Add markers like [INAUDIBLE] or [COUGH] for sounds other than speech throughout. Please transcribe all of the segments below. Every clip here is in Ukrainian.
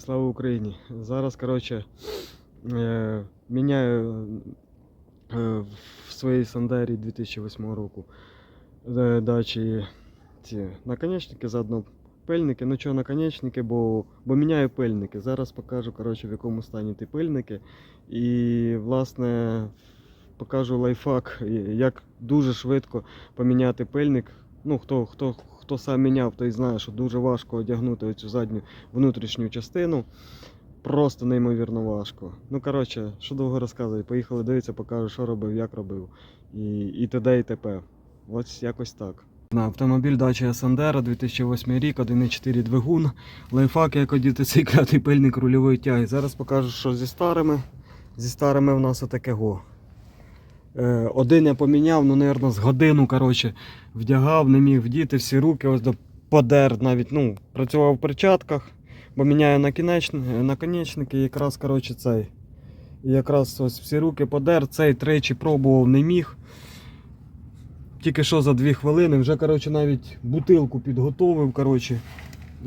слава Україні! Зараз, коротше, е, міняю е, в своїй Сандері 2008 року е, дачі ці наконечники, заодно пильники. Ну чого наконечники, бо, бо міняю пильники. Зараз покажу, коротше, в якому стані ті пильники. І, власне, покажу лайфхак, як дуже швидко поміняти пильник. Ну, хто, хто, хто сам міняв, той знає, що дуже важко одягнути оцю задню внутрішню частину. Просто неймовірно важко. Ну, коротше, що довго розказую. Поїхали дивитися, покажу, що робив, як робив. І, і т.д. і т.п. Ось якось так. На автомобіль Dacia Sandero 2008 рік, 1.4 двигун. Лайфхак, як одіти цей клятий пильник рульової тяги. Зараз покажу, що зі старими. Зі старими в нас отаке го. Е, один я поміняв, ну, мабуть, з годину коротше, вдягав, не міг вдіти всі руки, ось до подер навіть ну, працював в перчатках, бо міняю наконечники і якраз коротше, цей. І якраз ось всі руки подер, цей тричі пробував, не міг. Тільки що за 2 хвилини, вже коротше, навіть бутилку підготовив. коротше, е,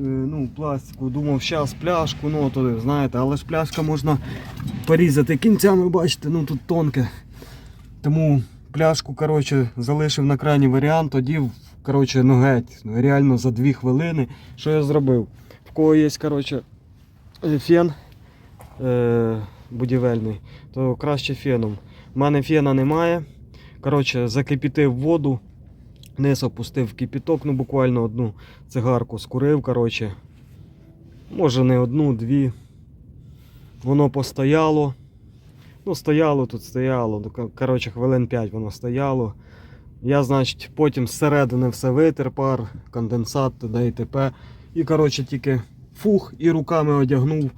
ну, пластику, думав, зараз пляшку, ну то знаєте, але ж пляшка можна порізати кінцями, бачите, ну тут тонке. Тому пляшку коротше, залишив на крайній варіант, одів коротше, ну геть, реально за 2 хвилини. Що я зробив? В кого є коротше, е, фен е, будівельний, то краще феном. У мене фена немає. Коротше, закипітив воду, низ опустив кипіток, ну буквально одну цигарку скурив. коротше. Може не одну, дві. Воно постояло. Ну, стояло тут, стояло. Ну, Коротше, хвилин 5 воно стояло. Я, значить, потім зсередини все витер пар, конденсат, т.д. і т.п. І, коротше, тільки фух і руками одягнув.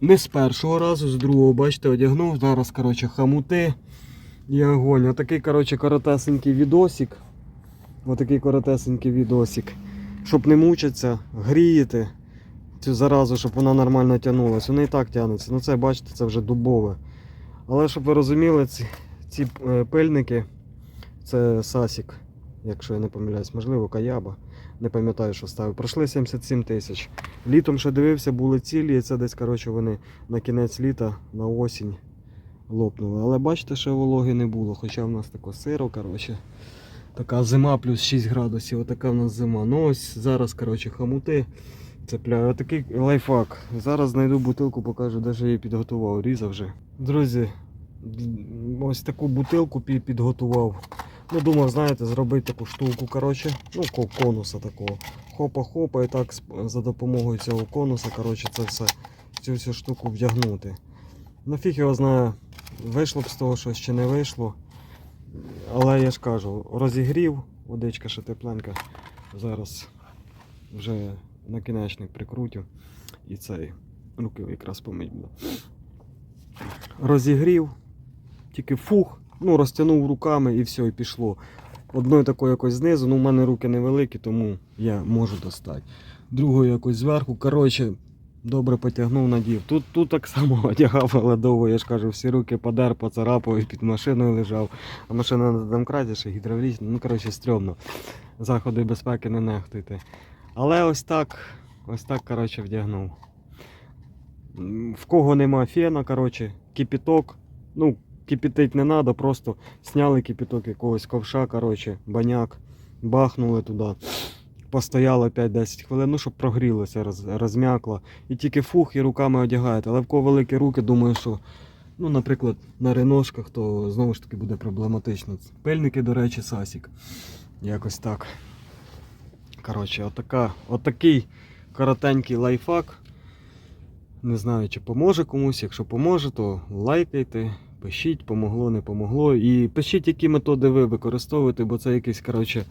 Не з першого разу, з другого, бачите, одягнув. Зараз, коротше, хамути і огонь. Отакий, коротше, коротесенький відосик. Отакий коротесенький відосик. Щоб не мучитися, грієте цю заразу, щоб вона нормально тягнулася. Вона і так тягнеться. Ну це, бачите, це вже дубове. Але щоб ви розуміли, ці, ці е, пильники це Сасік, якщо я не помиляюсь, можливо, Каяба. Не пам'ятаю, що ставив. Пройшли 77 тисяч. Літом ще дивився, були цілі, і це десь коротше, вони на кінець літа, на осінь лопнули. Але бачите, що вологи не було, хоча в нас тако сиро, коротше. Така зима плюс 6 градусів, отака в нас зима. Ну ось зараз, коротше, хамути цепляю. Отакий лайфхак. Зараз знайду бутилку, покажу, де ж я її підготував, різав вже. Друзі, ось таку бутилку підготував. Ну, думав, знаєте, зробити таку штуку, коротше, ну, конуса такого. Хопа-хопа, і так за допомогою цього конуса, коротше, це все, цю всю штуку вдягнути. Ну, фіг його знає, вийшло б з того, що ще не вийшло. Але я ж кажу, розігрів, водичка ще тепленька. Зараз вже накінечник прикрутю і цей руки якраз помить буду. Розігрів, тільки фух, ну розтягнув руками і все, і пішло. Одною такою якось знизу, ну в мене руки невеликі, тому я можу достати. Другою якось зверху. Коротше, добре потягнув, надів. Тут, тут так само [LAUGHS] одягав, але довго, я ж кажу, всі руки подер, поцарапав під машиною лежав. А машина на домкраті ще гідравлічна, ну коротше, стрьомно. Заходи безпеки не нехтуйте. Але ось так, ось так, коротше, вдягнув. В кого нема фена, коротше, кипіток. Ну, кипітить не треба, просто сняли кипіток якогось ковша, коротше, баняк, бахнули туди. Постояло 5-10 хвилин, ну, щоб прогрілося, роз, розм'якло. І тільки фух і руками одягаєте. Але в кого великі руки, думаю, що, ну, наприклад, на реношках, то знову ж таки буде проблематично. Пильники, до речі, сасік. Якось так. Коротше, отака, отакий коротенький лайфхак. Не знаю, чи поможе комусь. Якщо поможе, то лайкайте, пишіть, помогло, не помогло. І пишіть, які методи ви використовуєте, бо це якийсь, коротше,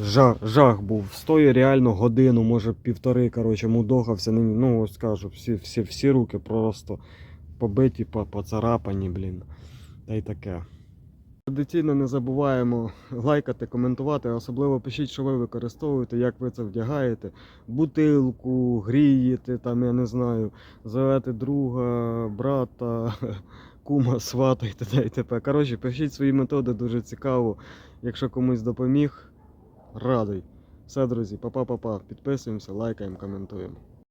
жах, жах був. Стою реально годину, може півтори, коротше, мудохався. Ну, ось кажу, всі, всі, всі руки просто побиті, поцарапані, блін. Та й таке. Традиційно не забуваємо лайкати, коментувати, особливо пишіть, що ви використовуєте, як ви це вдягаєте. Бутилку, грієте, там, я не знаю, зовете друга, брата, [LAUGHS] кума, свата і т.д. і т.п. Коротше, пишіть свої методи, дуже цікаво. Якщо комусь допоміг, радий. Все, друзі, па-па-па-па. Підписуємося, лайкаємо, коментуємо.